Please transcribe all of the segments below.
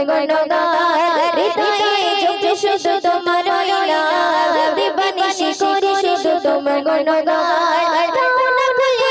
গুণগান শুধু তোমার দিবানিশি করি শুধু তোমার গুণগান তাওনা মনে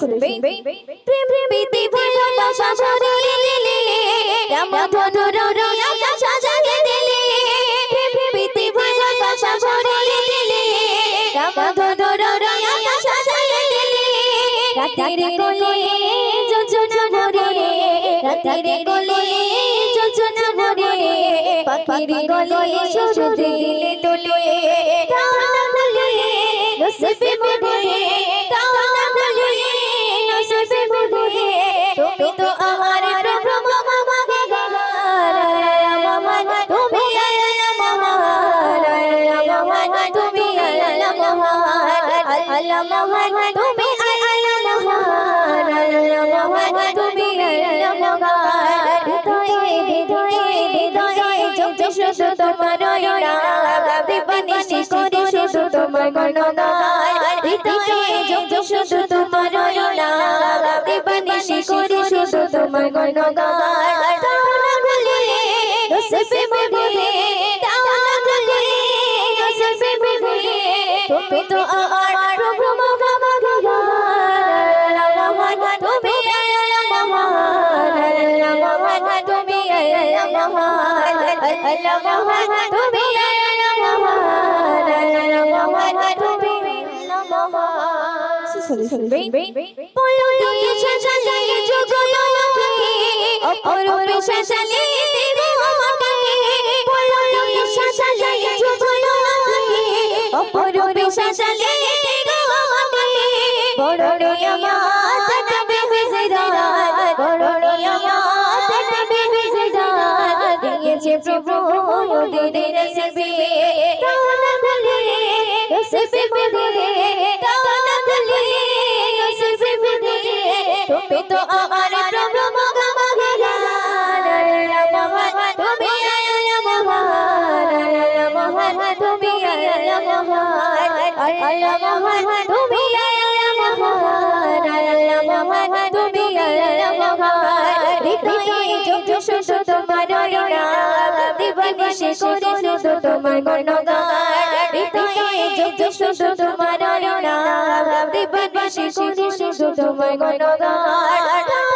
শুনবে প্রেম প্রীতি ভালোবাসা ছড়িয়ে রাম ধনু রঙে আকাশ দিলে প্রেম প্রীতি ভালোবাসা ছড়িয়ে দিলে রাম ধনু রঙে আকাশ দিলে রাতের কোলে যোজনা ভরে রাতের কোলে যোজনা ভরে পাখির গলে সুর দিলে তোলে শুধু তোমার দিবানিশি করি শুধু তোমার গুণগান হৃদয়ে শুধু তোমার দিবানিশি করি শুধু তোমার অপরূপে সাজালে অপরূপে সাজালে বড় আমার বড় প্রভু ওদের নসিবে তাওনা খুলে নসিবে মনে তুমি তো আমার প্রভু দিবানিশি করে শুধু তোমার গুণগান হৃদয়ে যোগ শুধু তোমার নাম দিবানিশি করে শুধু তোমার গুণগান।